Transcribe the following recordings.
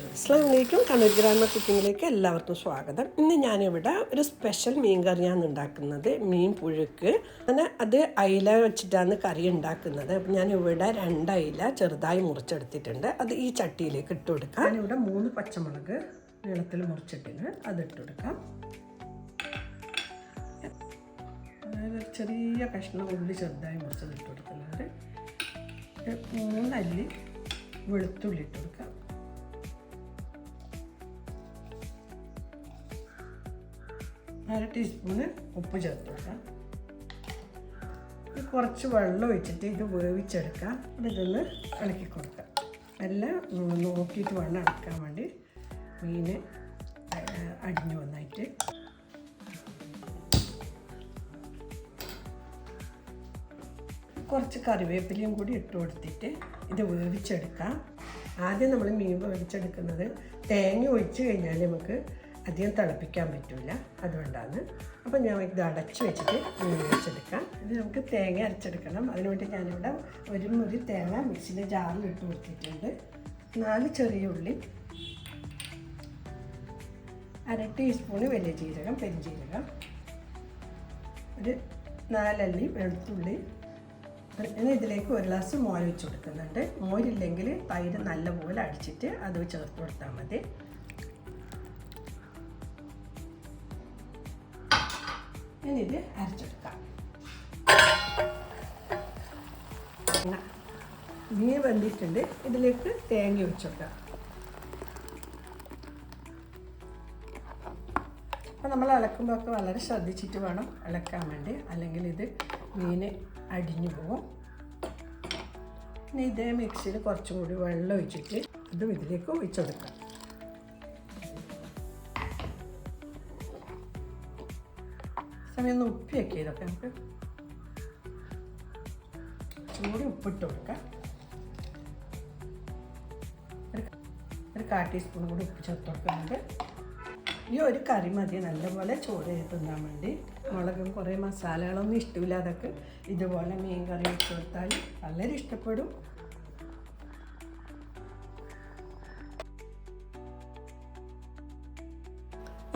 ഒഴിച്ചു അസ്ലാം വലൈക്കും കണ്ണൂർ ഗ്രാമ കുക്കിങ്ങിലേക്ക് എല്ലാവർക്കും സ്വാഗതം. ഇന്ന് ഞാനിവിടെ ഒരു സ്പെഷ്യൽ മീൻ കറിയാണ് ഉണ്ടാക്കുന്നത്. മീൻ പുഴുക്ക്. അങ്ങനെ അത് അയില വെച്ചിട്ടാണ് കറി ഉണ്ടാക്കുന്നത്. അപ്പം ഞാനിവിടെ രണ്ട് അയില ചെറുതായി മുറിച്ചെടുത്തിട്ടുണ്ട്. അത് ഈ ചട്ടിയിലേക്ക് ഇട്ട് കൊടുക്കാം. ഞാനിവിടെ മൂന്ന് പച്ചമുളക് നീളത്തിൽ മുറിച്ചിട്ടുണ്ട് അത് ഇട്ട് കൊടുക്കാം. ചെറിയ കഷ്ണം ഉള്ളി ചെറുതായി മുറിച്ചത് ഇട്ട് കൊടുക്കുന്നുണ്ട് മൂന്നല്ലി വെളുത്തുള്ളി ഇട്ട് കൊടുക്കാം. അര ടീസ്പൂണ് ഉപ്പ് ചേർത്ത് കൊടുക്കാം കുറച്ച് വെള്ളം ഒഴിച്ചിട്ട് ഇത് വേവിച്ചെടുക്കാം. ഇതൊന്ന് ഇളക്കി കൊടുക്കാം എല്ലാം നോക്കിയിട്ട് വേണം ഇളക്കാൻ വേണ്ടി മീൻ അടിഞ്ഞു വന്നായിട്ട്. കുറച്ച് കറിവേപ്പിലയും കൂടി ഇട്ട് കൊടുത്തിട്ട് ഇത് വേവിച്ചെടുക്കാം. ആദ്യം നമ്മൾ മീൻ വേവിച്ചെടുക്കുന്നത് തേങ്ങ ഒഴിച്ച് കഴിഞ്ഞാൽ നമുക്ക് അധികം തിളപ്പിക്കാൻ പറ്റില്ല അതുകൊണ്ടാണ്. അപ്പം ഞാൻ ഇത് അടച്ചു വെച്ചിട്ട് മീൻ ഇത് നമുക്ക് തേങ്ങ അരച്ചെടുക്കണം. അതിനുവേണ്ടി ഞാനിവിടെ ഒരു മുറി തേങ്ങ മിക്സിന്റെ ജാറിൽ ഇട്ട് കൊടുത്തിട്ടുണ്ട്. നാല് ചെറിയ ഉള്ളി അര ടീസ്പൂണ് വലിയ ജീരകം പെരുംജീരകം ഒരു നാലല്ലി വെളുത്തുള്ളി. പിന്നെ ഇതിലേക്ക് ഒരു ഗ്ലാസ് മോര് വെച്ച് കൊടുക്കുന്നുണ്ട്. മോരില്ലെങ്കിൽ തൈര് നല്ലപോലെ അടിച്ചിട്ട് അത് ചേർത്ത് കൊടുത്താൽ മതി. ഇനി ഇത് അരച്ചെടുക്കാം മീൻ വെന്തിട്ടുണ്ട്. ഇതിലേക്ക് തേങ്ങ ഒഴിച്ചെടുക്കാം അപ്പോൾ നമ്മൾ ഇളക്കുമ്പോൾ ഒക്കെ വളരെ ശ്രദ്ധിച്ചിട്ട് വേണം അലക്കാൻ വേണ്ടി. അല്ലെങ്കിൽ ഇത് മീൻ അടിഞ്ഞു പോകും. ഇനി ഇതേ മിക്സിയിൽ കുറച്ചും കൂടി വെള്ളം ഒഴിച്ചിട്ട് അതും ഇതിലേക്ക് ഒഴിച്ചെടുക്കാം സമയം ഒന്ന് ഉപ്പിയൊക്കെ ഇതൊക്കെ നമുക്ക് ചൂട് ഉപ്പിട്ട് കൊടുക്കാം. ഒരു കാ ടീസ്പൂൺ കൂടി ഉപ്പ് ചേർത്ത് കൊടുക്കുന്നുണ്ട് ഈ ഒരു കറി മതി നല്ലപോലെ ചോറ് തിന്നാൻ വേണ്ടി. മുളകും കുറേ മസാലകളൊന്നും ഇഷ്ടമില്ലാതൊക്കെ ഇതുപോലെ മീൻ കറി വെച്ച് കൊടുത്താൽ വളരെ ഇഷ്ടപ്പെടും.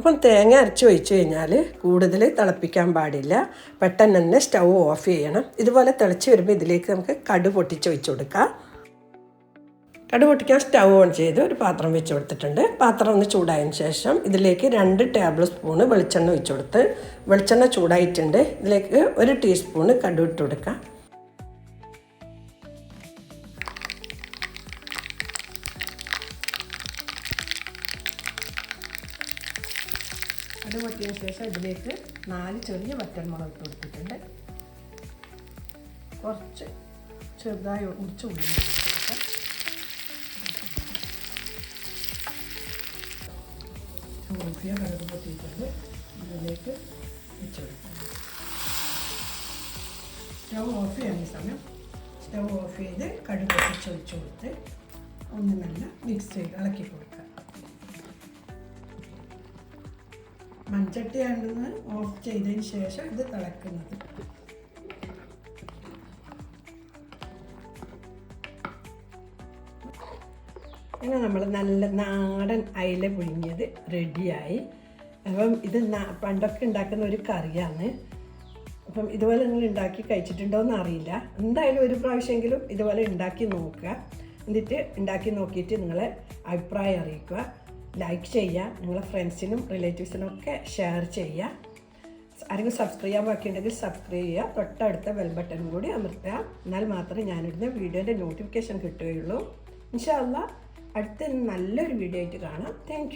അപ്പം തേങ്ങ അരച്ച് ഒഴിച്ച് കഴിഞ്ഞാൽ കൂടുതൽ തിളപ്പിക്കാൻ പാടില്ല. പെട്ടെന്ന് തന്നെ സ്റ്റൗ ഓഫ് ചെയ്യണം. ഇതുപോലെ തിളച്ച് വരുമ്പോൾ ഇതിലേക്ക് നമുക്ക് കടു പൊട്ടിച്ച് ഒഴിച്ച് കൊടുക്കാം. കടു പൊട്ടിക്കാൻ സ്റ്റൗ ഓൺ ചെയ്ത് ഒരു പാത്രം വെച്ച് കൊടുത്തിട്ടുണ്ട്. പാത്രം ഒന്ന് ചൂടായതിന് ശേഷം ഇതിലേക്ക് രണ്ട് ടേബിൾ സ്പൂണ് വെളിച്ചെണ്ണ ഒഴിച്ചു കൊടുത്ത് വെളിച്ചെണ്ണ ചൂടായിട്ടുണ്ട്. ഇതിലേക്ക് ഒരു ടീസ്പൂണ് കടു ഇട്ട് കൊടുക്കാം. അത് പൊട്ടിയതിന് ശേഷം ഇതിലേക്ക് നാല് ചെറിയ വറ്റൽമുളക് ഇട്ട് കൊടുത്തിട്ടുണ്ട്. കുറച്ച് ചെറുതായി ഉടിച്ച് ഉള്ളി സോഫിയ കടുക് പൊട്ടിയിട്ടുണ്ട്. ഇതിലേക്ക് വെച്ചെടുക്കാം. സ്റ്റൗ ഓഫ് ചെയ്യുന്ന സമയം. സ്റ്റവ് ഓഫ് ചെയ്ത് കടുക് ഒഴിച്ചു കൊടുത്ത് ഒന്ന് നല്ല മിക്സ് ചെയ്ത് ഇളക്കി കൊടുക്കാം. മൺചട്ടിയാണെന്ന് ഓഫ് ചെയ്തതിന് ശേഷം ഇത് തിളക്കുന്നത്. അങ്ങനെ നമ്മൾ നല്ല നാടൻ അയില പുഴുങ്ങിയത് റെഡിയായി അപ്പം ഇത് പണ്ടൊക്കെ ഉണ്ടാക്കുന്ന ഒരു കറിയാണ്. അപ്പം ഇതുപോലെ നിങ്ങൾ ഉണ്ടാക്കി കഴിച്ചിട്ടുണ്ടോ എന്ന് അറിയില്ല. എന്തായാലും ഒരു പ്രാവശ്യമെങ്കിലും ഇതുപോലെ ഉണ്ടാക്കി നോക്കുക. എന്നിട്ട് ഉണ്ടാക്കി നോക്കിയിട്ട് നിങ്ങളെ അഭിപ്രായം അറിയിക്കുക. ലൈക്ക് ചെയ്യുക നിങ്ങളെ ഫ്രണ്ട്സിനും റിലേറ്റീവ്സിനും ഒക്കെ ഷെയർ ചെയ്യുക ആരെങ്കിലും സബ്സ്ക്രൈബ് ചെയ്യാൻ ബാക്കിയുണ്ടെങ്കിൽ സബ്സ്ക്രൈബ് ചെയ്യുക തൊട്ടടുത്ത ബെൽ ബട്ടൺ കൂടി അമർത്തുക. എന്നാൽ മാത്രമേ ഞാനിടുന്ന വീഡിയോന്റെ നോട്ടിഫിക്കേഷൻ കിട്ടുകയുള്ളൂ. ഇൻഷാല്ല അടുത്ത നല്ലൊരു വീഡിയോ ആയിട്ട് കാണാം. താങ്ക്